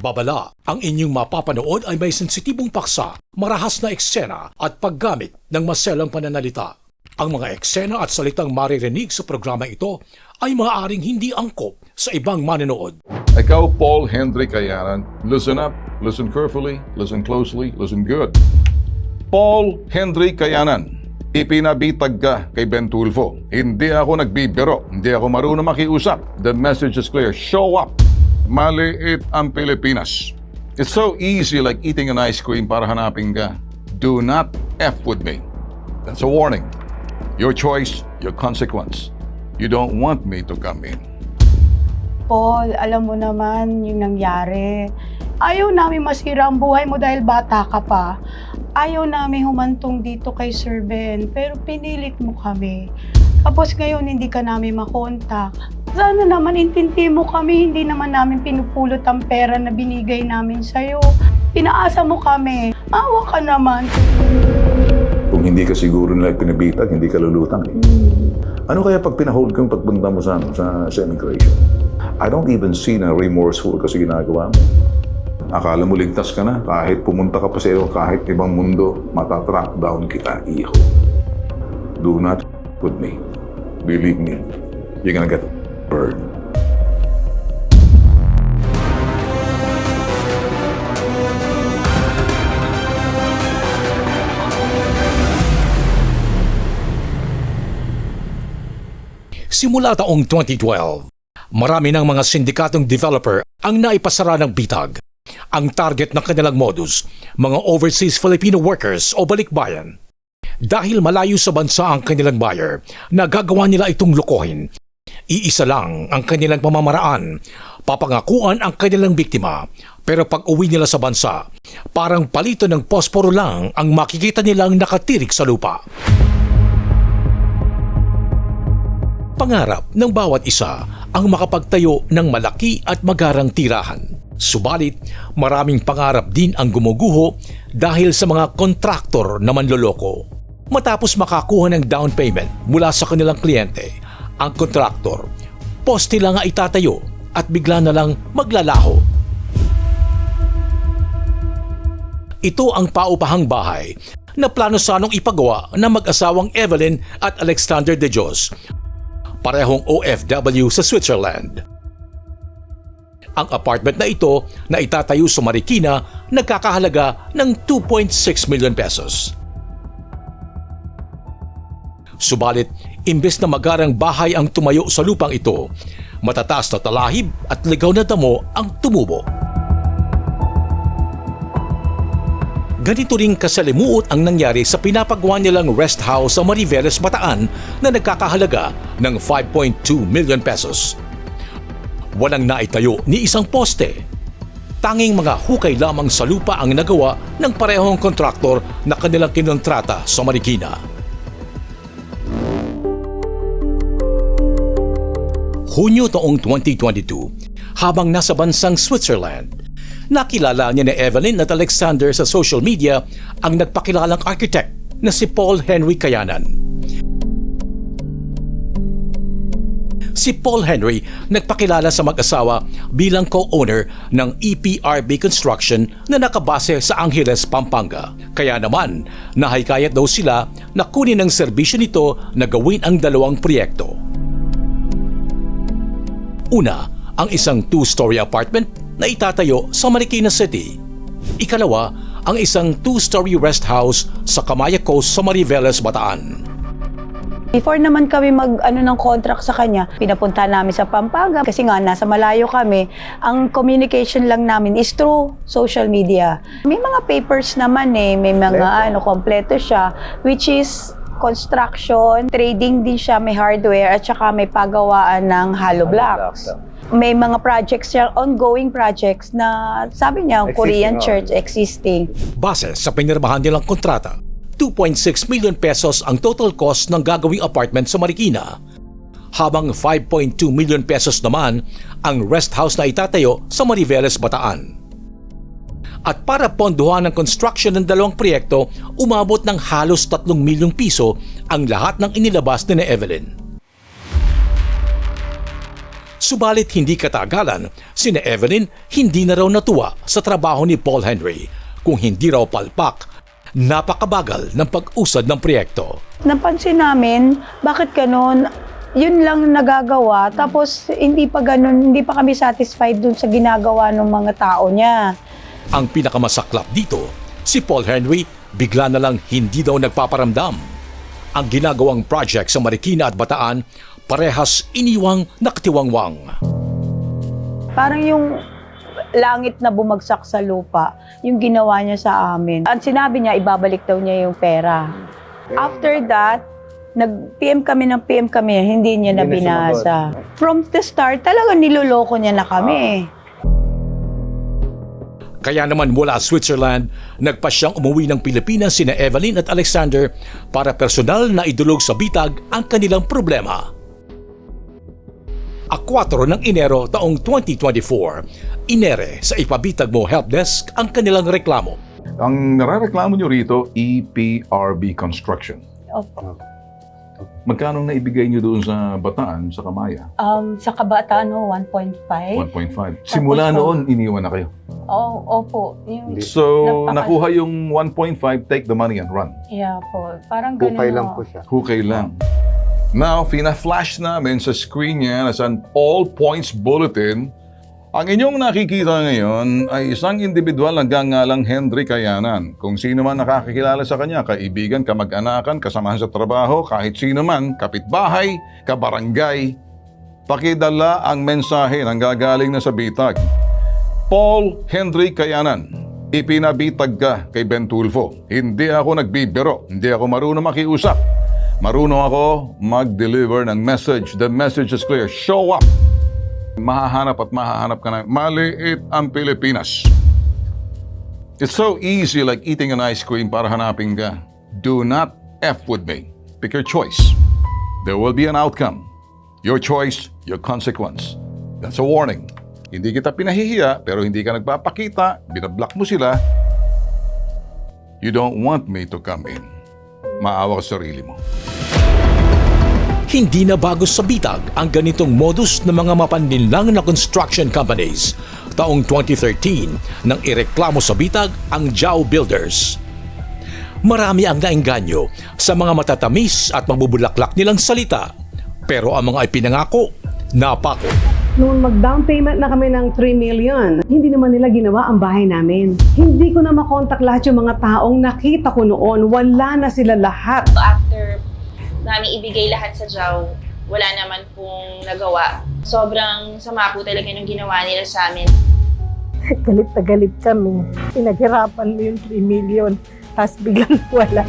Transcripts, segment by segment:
Babala, ang inyong mapapanood ay may sensitibong paksa, marahas na eksena at paggamit ng maselang pananalita. Ang mga eksena at salitang maririnig sa programa ito ay maaaring hindi angkop sa ibang manonood. Ikaw, Paul Henry Kayanan, listen up, listen carefully, listen closely, listen good. Paul Henry Kayanan, ipinabitag ka kay Ben Tulfo. Hindi ako nagbibiro, hindi ako marunong makiusap. The message is clear, show up. Maliit ang Pilipinas. It's so easy like eating an ice cream para hanapin ka. Do not F with me. That's a warning. Your choice, your consequence. You don't want me to come in. Paul, alam mo naman yung nangyari. Ayaw namin masira ang buhay mo dahil bata ka pa. Ayaw namin humantong dito kay Sir Ben, pero pinilit mo kami. Tapos ngayon hindi ka namin makontak. Sana naman intindi mo kami, hindi naman namin pinupulot ang pera na binigay namin sa'yo. Pinaasa mo kami. Awa ka naman. Kung hindi ka siguro nila pinabitag, hindi ka lulutang eh. Ano kaya pag pinahold kang pagpunta mo sa, ano, sa, sa immigration? I don't even see na remorseful kasi ginagawa mo. Akala mo ligtas ka na, kahit pumunta ka pa sa iyo, kahit ibang mundo, matatrack down kita, iho. Do not with me. Believe me, you're gonna get burned. Simula taong 2012, marami ng mga sindikatong developer ang naipasara ng bitag. Ang target ng kanilang modus, mga overseas Filipino workers o balikbayan. Dahil malayo sa bansa ang kanilang buyer, nagagawa nila itong lokohin. Iisa lang ang kanilang pamamaraan, papangakuan ang kanilang biktima, pero pag uwi nila sa bansa, parang palito ng posporo lang ang makikita nilang nakatirik sa lupa. Pangarap ng bawat isa ang makapagtayo ng malaki at magarang tirahan. Subalit, maraming pangarap din ang gumuguho dahil sa mga kontraktor na manloloko. Matapos makakuha ng down payment mula sa kanilang kliyente, ang kontraktor, poste lang nga itatayo at bigla na lang maglalaho. Ito ang paupahang bahay na plano sanong ipagawa ng mag-asawang Evelyn at Alexander de Dios parehong OFW sa Switzerland. Ang apartment na ito na itatayo sa Marikina nagkakahalaga ng 2.6 million pesos. Subalit, imbes na magarang bahay ang tumayo sa lupang ito, matataas na talahib at ligaw na damo ang tumubo. Ganito ring kasalimuot ang nangyari sa pinapagawa nilang rest house sa Mariveles, Bataan na nagkakahalaga ng 5.2 million pesos. Walang naitayo ni isang poste. Tanging mga hukay lamang sa lupa ang nagawa ng parehong kontraktor na kanilang kinontrata sa Marikina. Hunyo taong 2022, habang nasa bansang Switzerland, nakilala niya ni Evelyn at Alexander sa social media ang nagpakilalang architect na si Paul Henry Kayanan. Si Paul Henry nagpakilala sa mag-asawa bilang co-owner ng EPRB Construction na nakabase sa Angeles, Pampanga. Kaya naman, nahikayat daw sila na kunin ang serbisyo nito na gawin ang dalawang proyekto. Una, ang isang two-story apartment na itatayo sa Marikina City. Ikalawa, ang isang two-story rest house sa Kamaya Coast sa Mariveles, Bataan. Before naman kami mag ano ng contract sa kanya, pinapunta namin sa Pampanga kasi nga nasa malayo kami. Ang communication lang namin is through social media. May mga papers naman eh, may mga ano kompleto siya which is construction, trading din siya, may hardware at saka may pagawaan ng hollow blocks. May mga projects siya, ongoing projects na sabi niya, Korean church existing. Base sa pinirmahan nilang kontrata, 2.6 million pesos ang total cost ng gagawing apartment sa Marikina. Habang 5.2 million pesos naman ang rest house na itatayo sa Mariveles, Bataan. At para pondohan ng construction ng dalawang proyekto, umabot ng halos 3 milyong piso ang lahat ng inilabas ni na Evelyn. Subalit hindi katagalan, sina Evelyn hindi na raw natuwa sa trabaho ni Paul Henry kung hindi raw palpak, napakabagal ng pag-usad ng proyekto. Napansin namin, bakit ganun? Yun lang nagagawa, tapos hindi pa ganun, hindi pa kami satisfied dun sa ginagawa ng mga tao niya. Ang pinakamasaklap dito, si Paul Henry bigla na lang hindi daw nagpaparamdam. Ang ginagawang project sa Marikina at Bataan parehas iniwang nakatiwangwang. Parang yung langit na bumagsak sa lupa, yung ginawa niya sa amin. Ang sinabi niya, ibabalik daw niya yung pera. After that, nag-PM kami ng PM kami, hindi niya na Hindi na binasa. From the start, talaga niloloko niya na kami. Kaya naman mula Switzerland, nagpa siyang umuwi ng Pilipinas sina Evelyn at Alexander para personal na idulog sa bitag ang kanilang problema. A 4 ng Enero taong 2024, inere sa Ipabitag Mo Helpdesk ang kanilang reklamo. Ang narareklamo nyo rito, EPRB Construction. Opo. Magkano na ibigay nyo doon sa Bataan, sa Kamaya? Um, sa kabataan, no, 1.5. 1.5. Simula Tapos, noon, iniwan na kayo. Oh, opo. Yung, So, Napaka- nakuha yung 1.5, take the money and run. yeah po. Parang ganun. Hukay lang po siya. Hukay lang. Now, fina-flash namin sa screen niya na sa all points bulletin, ang inyong nakikita ngayon ay isang individual na gangalang Henry Kayanan. Kung sino man nakakilala sa kanya, kaibigan, kamag-anakan, kasamahan sa trabaho, kahit sino man, kapitbahay, kabarangay, pakidala ang mensahe ng gagaling na sa bitag. Paul Henry Kayanan, ipinabitag ka kay Ben Tulfo. Hindi ako nagbibiro, hindi ako marunong makiusap. Marunong ako mag-deliver ng message. The message is clear. Show up! Mahahanap at mahahanap ka na. Maliit ang Pilipinas. It's so easy like eating an ice cream para hanapin ka. Do not F with me. Pick your choice. There will be an outcome. Your choice, your consequence. That's a warning. Hindi kita pinahihiya, pero hindi ka nagpapakita, binablock mo sila. You don't want me to come in. Maawa ka sa sarili mo. Hindi na bago sa bitag ang ganitong modus ng mga mapanlinlang na construction companies. Taong 2013 nang ireklamo sa bitag ang Jao Builders. Marami ang naengganyo sa mga matatamis at magbubulaklak nilang salita. Pero ang mga ipinangako, napako. Noon mag-down payment na kami ng 3 million, hindi naman nila ginawa ang bahay namin. Hindi ko na makontak lahat yung mga taong nakita ko noon. Wala na sila lahat. after namin ibigay lahat sa JAW, wala naman pong nagawa. Sobrang sama po talaga ng ginawa nila sa amin. galit na galit kami. Pinaghirapan mo yung 3 million, tapos biglang wala.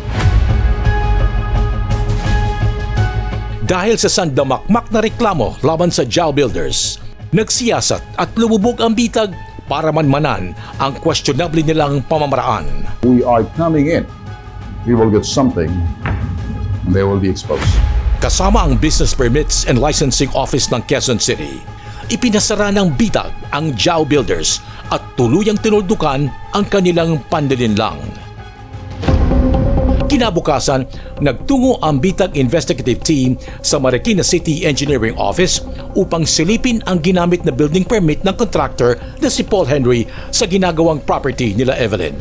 Dahil sa sandamakmak na reklamo laban sa Jao Builders, nagsiyasat at lumubog ang bitag para manmanan ang questionable nilang pamamaraan. We are coming in. We will get something they will be exposed. Kasama ang Business Permits and Licensing Office ng Quezon City, ipinasara ng bitag ang Jao Builders at tuluyang tinuldukan ang kanilang pandilinlang. Kinabukasan, nagtungo ang Bitag Investigative Team sa Marikina City Engineering Office upang silipin ang ginamit na building permit ng contractor na si Paul Henry sa ginagawang property nila Evelyn.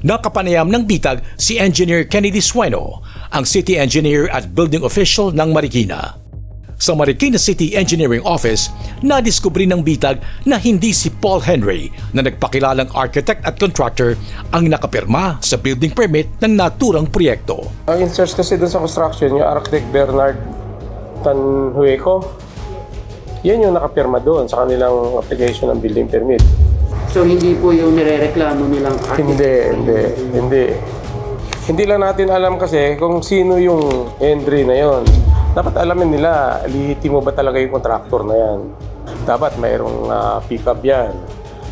Nakapanayam ng bitag si Engineer Kennedy Sueno, ang City Engineer at Building Official ng Marikina. Sa Marikina City Engineering Office, nadiskubre ng bitag na hindi si Paul Henry na nagpakilalang architect at contractor ang nakapirma sa building permit ng naturang proyekto. Ang in-charge kasi doon sa construction, yung architect Bernard Tanhueco, yan yung nakapirma doon sa kanilang application ng building permit. So hindi po yung nirereklamo nilang Hindi, hindi, hindi. Hindi lang natin alam kasi kung sino yung Henry na yon. Dapat alamin nila, lihiti mo ba talaga yung contractor na yan. Dapat mayroong ah, pick-up yan.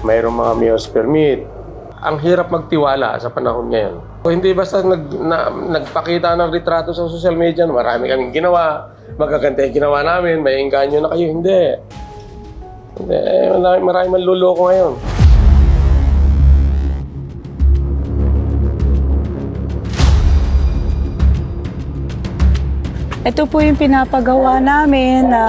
Mayroong mga mayor's permit. Ang hirap magtiwala sa panahon ngayon. O hindi basta nag, na, nagpakita ng retrato sa social media, marami kaming ginawa, magaganda yung ginawa namin, may engganyo na kayo. Hindi. Hindi, marami, marami manluloko ngayon. Ito po yung pinapagawa namin na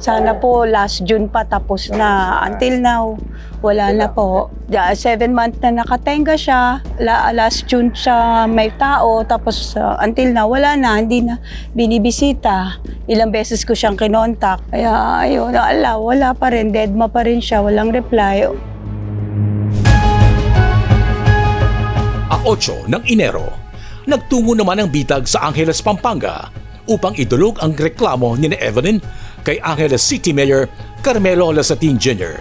sana po last June pa tapos na. Until now, wala na po. Yeah, seven months na nakatenga siya. La, last June siya may tao. Tapos uh, until now, wala na. Hindi na binibisita. Ilang beses ko siyang kinontak. Kaya ayun, ala, wala pa rin. Deadma pa rin siya. Walang reply. A 8 ng Enero, nagtungo naman ang bitag sa Angeles, Pampanga upang idulog ang reklamo ni Evelyn kay Angeles City Mayor Carmelo Lasatin Jr.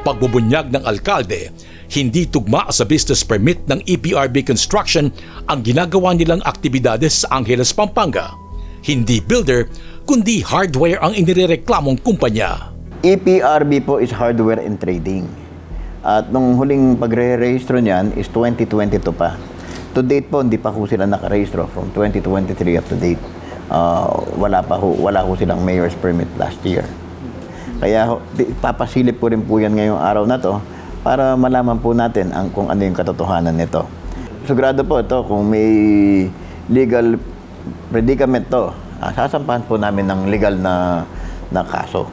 Pagbubunyag ng alkalde, hindi tugma sa business permit ng EPRB Construction ang ginagawa nilang aktibidades sa Angeles, Pampanga. Hindi builder, kundi hardware ang inireklamong kumpanya. EPRB po is hardware and trading. At nung huling pagre-rehistro niyan is 2022 pa. To date po, hindi pa ho sila nakarehistro from 2023 up to date. Ah, wala pa ho, wala ho silang mayor's permit last year. Kaya ho, di- papasilip ko rin po yan ngayong araw na to para malaman po natin ang kung ano yung katotohanan nito. Sigurado po ito, kung may legal predicament to, ah, sasampahan po namin ng legal na, na kaso.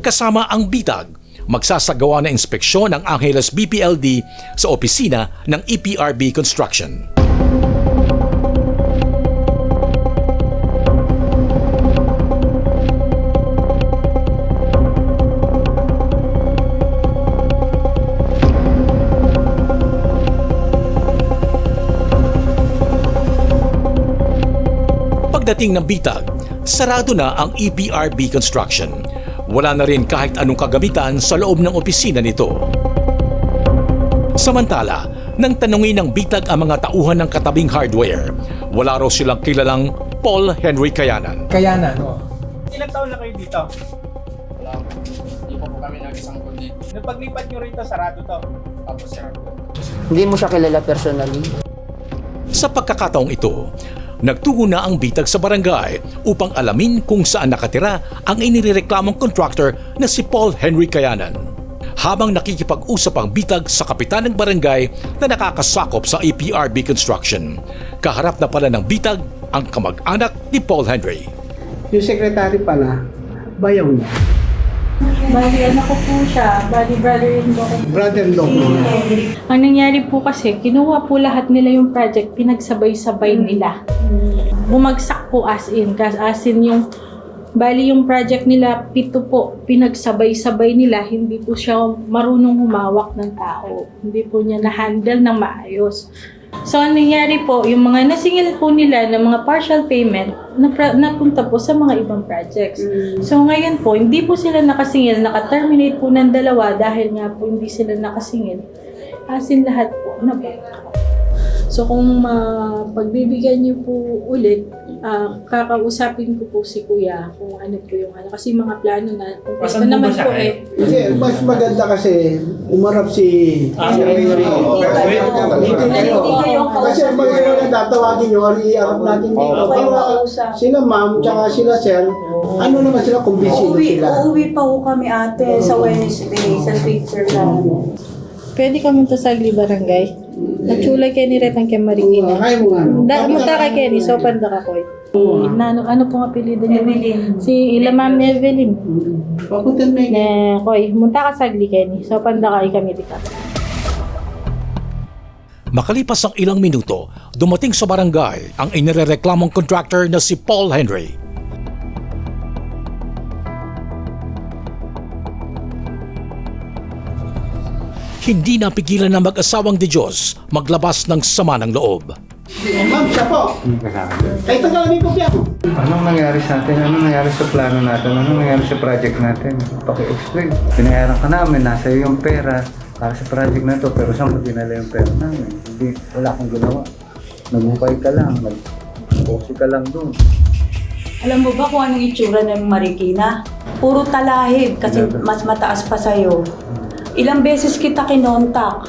Kasama ang bitag, magsasagawa na inspeksyon ng Angeles BPLD sa opisina ng EPRB Construction. Pagdating ng bitag, sarado na ang EPRB Construction. Wala na rin kahit anong kagamitan sa loob ng opisina nito. Samantala, nang tanungin ng bitag ang mga tauhan ng katabing hardware, wala raw silang kilalang Paul Henry Kayanan. Kaya na, no? Ilang taon na kayo dito? Wala po. Hindi po po kami nag-isang kundi. Nung paglipat nyo rito, sarado to. Tapos sarap po. Hindi mo siya kilala personally. Sa pagkakataong ito, nagtungo na ang bitag sa barangay upang alamin kung saan nakatira ang inireklamong contractor na si Paul Henry Kayanan. Habang nakikipag-usap ang bitag sa kapitan ng barangay na nakakasakop sa APRB Construction, kaharap na pala ng bitag ang kamag-anak ni Paul Henry. Yung secretary pala, bayaw niya. Bali, ano ko po siya, bali brother-in-law ko. Brother-in-law mo na. Ang nangyari po kasi, kinuha po lahat nila yung project, pinagsabay-sabay nila. Bumagsak po as in, kas as in yung, bali yung project nila, pito po, pinagsabay-sabay nila, hindi po siya marunong humawak ng tao. Hindi po niya na-handle ng maayos. So, ang nangyari po, yung mga nasingil po nila ng mga partial payment, napra- napunta po sa mga ibang projects. So, ngayon po, hindi po sila nakasingil, naka-terminate po ng dalawa dahil nga po hindi sila nakasingil. Asin lahat po, na So, kung uh, pagbibigyan niyo po ulit, ah, kakausapin ko po si Kuya kung ano po yung ano. Kasi mga plano na, kung Pasan naman po eh? Kasi mas maganda kasi umarap si... Ah, si Henry. Kasi ang mga na tatawagin nyo, i-arap natin dito. Para sila ma'am, tsaka sila sir, ano naman sila kung busy na Uuwi, sila. uuwi pa ho kami ate sa Wednesday, sa picture lang. Pwede kami to sa barangay. Natsulay kay ni Retang kay Marikina. Kaya mo nga. no? Da, munta kay Kenny, so panda ka koy. Na, ano, ano pong apelido niya? Evelyn. Si Ila Ma'am Evelyn. Papuntan mo yun. Koy, munta ka sagli Kenny. So panda ka kami di ka. Makalipas ang ilang minuto, dumating sa barangay ang inireklamong contractor na si Paul Henry. Hindi napigilan ng mag-asawang di Diyos maglabas ng sama ng loob. Ma'am, siya po. Ay, tagalamin ko siya. Anong nangyari sa atin? Anong nangyari sa plano natin? Anong nangyari sa project natin? Paki-explain. Pinayaran ka namin, nasa iyo yung pera para sa project na to, pero saan mo dinala yung pera namin? Hindi, wala akong ginawa. Naghukay ka lang, nag-posi ka lang doon. Alam mo ba kung anong itsura ng Marikina? Puro talahib kasi mas mataas pa sa'yo. Ilang beses kita kinontak.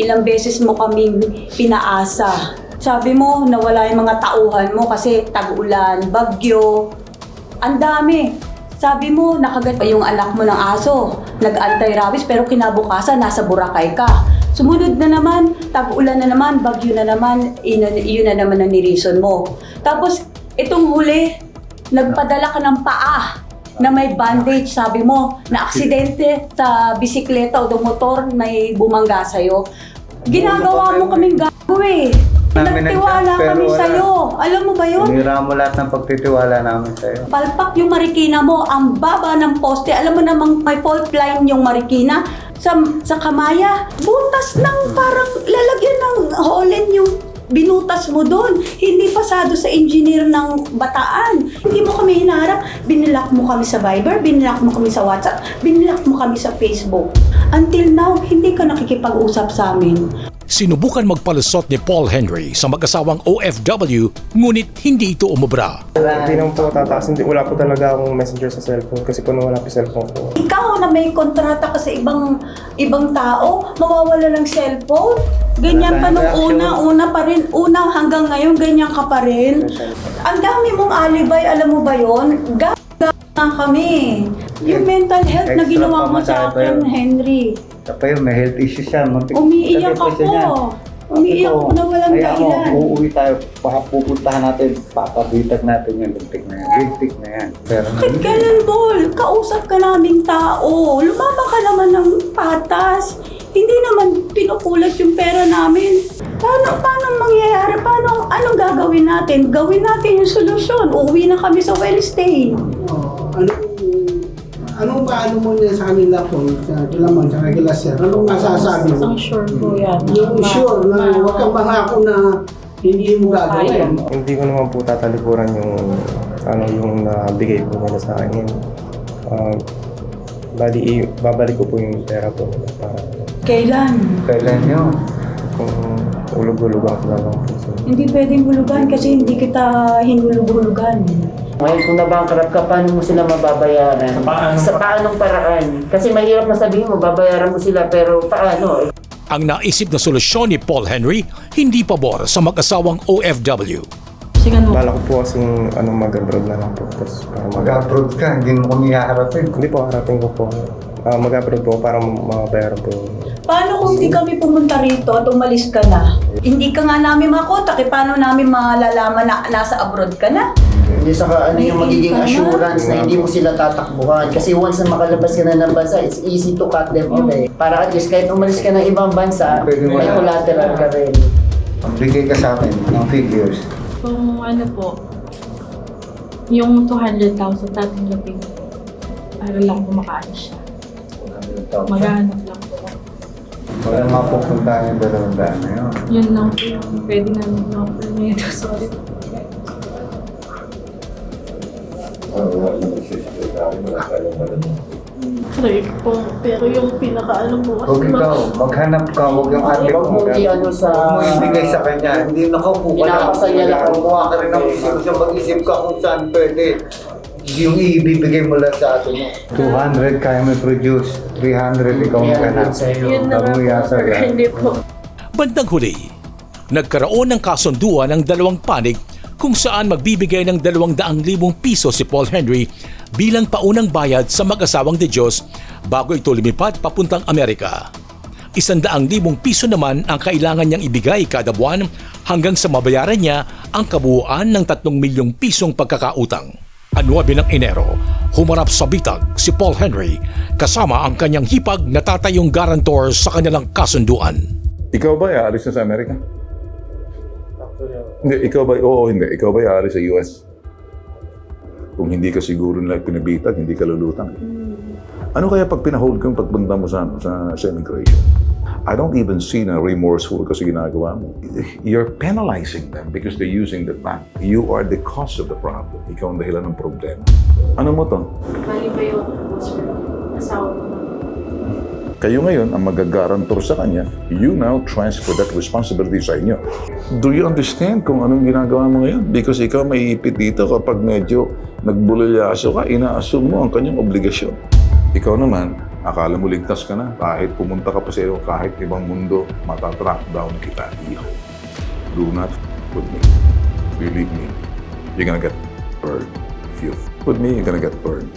Ilang beses mo kaming pinaasa. Sabi mo, nawala yung mga tauhan mo kasi tag-ulan, bagyo. Ang dami. Sabi mo, nakagat pa yung anak mo ng aso. nag-anti-rabies pero kinabukasan nasa Boracay ka. Sumunod na naman, tag-ulan na naman, bagyo na naman, yun, yun na naman ang nirison mo. Tapos, itong huli, nagpadala ka ng paa na may bandage, sabi mo, na aksidente sa bisikleta o do motor, may bumangga sa'yo. Ginagawa mo kaming gago eh. Namin Nagtiwala pero kami wala. sa'yo. Alam mo ba yun? Sinira mo lahat ng pagtitiwala namin sa'yo. Palpak yung marikina mo, ang baba ng poste. Alam mo namang may fault line yung marikina. Sa, sa kamaya, butas ng parang lalagyan ng binutas mo doon. Hindi pasado sa engineer ng bataan. Hindi mo kami hinaharap. Binilak mo kami sa Viber, binilak mo kami sa WhatsApp, binilak mo kami sa Facebook. Until now, hindi ka nakikipag-usap sa amin. Sinubukan magpalusot ni Paul Henry sa mag-asawang OFW ngunit hindi ito umubra. Hindi naman po tataas. Hindi, wala po talaga akong messenger sa cellphone kasi po wala po cellphone ko. Ikaw na may kontrata ka sa ibang ibang tao, mawawala ng cellphone. Ganyan pa nung una, una pa rin, una hanggang ngayon, ganyan ka pa rin. Ang dami mong alibay, alam mo ba yon? Na kami. Yung mental health na Extra ginawa mo sa pa akin, yun. Henry. Tapos yun, may health issue siya. Muntik- Umiiyak Sabi ko sa ako. Umiiyak "Ito, ako na walang kaya mo, dahilan. uuwi tayo, baka pupuntahan natin, papabitag natin yung lintik na yan. Lintik na yan. Pero Bakit ganun, Bol? Kausap ka naming tao. Lumama ka naman ng patas. Hindi naman pinukulat yung pera namin. Paano, paano mangyayari? Paano, anong gagawin natin? Gawin natin yung solusyon. Uuwi na kami sa well-stay. Anong ba ano mo niya sa kanila po, sa Kilamon, sa Regula Sir? Anong masasabi mo? Ang sure ko yan. Yung sure na huwag kang mangako na hindi mo gagawin. Hindi ko naman po tatalikuran yung ano yung nabigay po nila sa akin. Uh, bali, babalik ko po yung pera po nila para Kailan? kailan yun? Kung ulog-ulugan ko lang po. Hindi pwedeng hulugan kasi hindi kita hinulug-hulugan. Ngayon kung nabankrupt ka, paano mo sila mababayaran? Sa paanong paraan? Kasi mahirap na sabihin mo, babayaran mo sila, pero paano? Ang naisip na solusyon ni Paul Henry hindi pabor sa mag-asawang OFW. Kasi ganun. bala ko po kasing ano, mag-abroad na lang po. Tapos para mag- Mag-upload ka, hindi mo kami haharapin. Hindi po, harapin ko po. Ah, mag-abroad po para mabayaran po. Paano kung hindi kami pumunta rito at umalis ka na? Hindi ka nga namin makontak. Eh, paano namin malalaman na nasa abroad ka na? Hindi saka ano yung magiging assurance na hindi mo sila tatakbuhan. Kasi once na makalabas ka na ng bansa, it's easy to cut them off eh. Para at least kahit umalis ka ng ibang bansa, Pwede may collateral ka rin. Bigay ka sa amin ng figures. Kung ano po, yung 200,000 tatanggapin ko para lang kumakaalis siya. Maghanap. Wala mapupuntahan yung dalawang daan na yun. Yun lang po yung pwede namin na-offer nito. Sorry. Sorry po, pero yung pinaka-ano mo Huwag ikaw, maghanap ka, huwag yung ate Huwag mo mo. i-ano sa... Huwag mo ibigay sa kanya. Hindi nakaupo ka lang. Pinapasaya lang ako. Kumuha ka rin ng isip siya. Mag-isip ka kung saan pwede. Yung ibibigay mo lang sa atin mo. 200 kaya mo produce. 300 ikaw ang ganap. Yun na yasa po. yan. Hindi po. Bandang huli, nagkaroon ng kasunduan ng dalawang panig kung saan magbibigay ng 200,000 piso si Paul Henry bilang paunang bayad sa mag-asawang de Diyos bago ito lumipad papuntang Amerika. Isandaang libong piso naman ang kailangan niyang ibigay kada buwan hanggang sa mabayaran niya ang kabuuan ng 3 milyong pisong pagkakautang. Anuabi ng Enero, humarap sa bitag si Paul Henry kasama ang kanyang hipag na tatayong garantor sa kanilang kasunduan. Ikaw ba aalis na sa Amerika? Hindi, ikaw ba, oo, hindi. Ikaw ba aalis sa US? Kung hindi ka siguro nila pinabitag, hindi ka lulutang. Ano kaya pag pinahold kang pagpunta mo sa, sa, sa immigration? I don't even see na remorseful kasi ginagawa mo. You're penalizing them because they're using the bank. You are the cause of the problem. Ikaw ang dahilan ng problema. Ano mo to? Bali ba yun, sir? Asawa ko. Kayo ngayon ang magagarantor sa kanya, you now transfer that responsibility sa inyo. Do you understand kung anong ginagawa mo ngayon? Because ikaw may ipit dito kapag medyo nagbulilyaso ka, ina-assume mo ang kanyang obligasyon. Ikaw naman, akala mo ligtas ka na. Kahit pumunta ka pa sa iyo, kahit ibang mundo, matatrack down kita. Iho. Do not with me. Believe me. You're gonna get burned. If you with me, you're gonna get burned.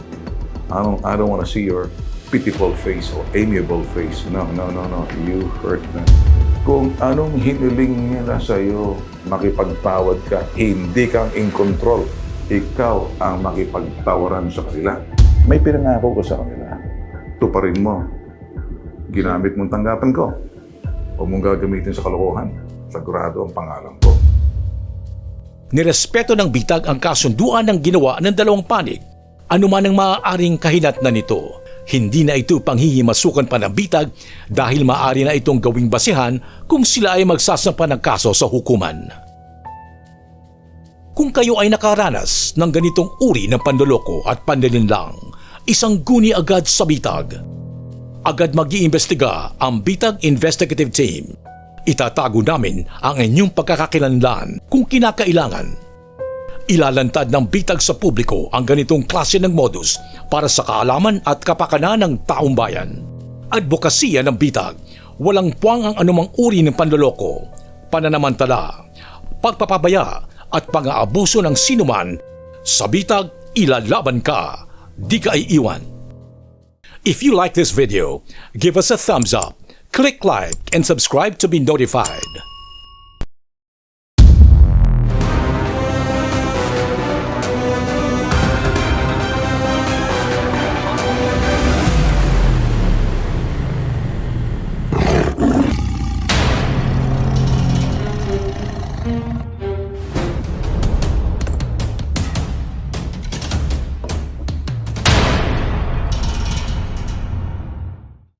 I don't, I don't want to see your pitiful face o amiable face. No, no, no, no. You hurt them. Kung anong hiniling nila sa'yo, makipagtawad ka, hindi kang in control. Ikaw ang makipagtawaran sa kanila. May pinangako ko sa kanila. Tuparin mo. Ginamit mong tanggapan ko. Huwag mong gagamitin sa kalokohan. Sagurado ang pangalan ko. Nirespeto ng bitag ang kasunduan ng ginawa ng dalawang panig. Ano man ang maaaring kahinat na nito, hindi na ito panghihimasukan pa ng bitag dahil maaari na itong gawing basihan kung sila ay magsasampa ng kaso sa hukuman. Kung kayo ay nakaranas ng ganitong uri ng panloloko at panlilinlang, isang guni agad sa bitag. Agad mag-iimbestiga ang Bitag Investigative Team. Itatago namin ang inyong pagkakakilanlan kung kinakailangan. Ilalantad ng bitag sa publiko ang ganitong klase ng modus para sa kaalaman at kapakanan ng taong bayan. Advokasya ng bitag, walang puwang ang anumang uri ng panloloko, pananamantala, pagpapabaya at pang-aabuso ng sinuman. Sa bitag, ilalaban ka, di ka iiwan. If you like this video, give us a thumbs up, click like, and subscribe to be notified.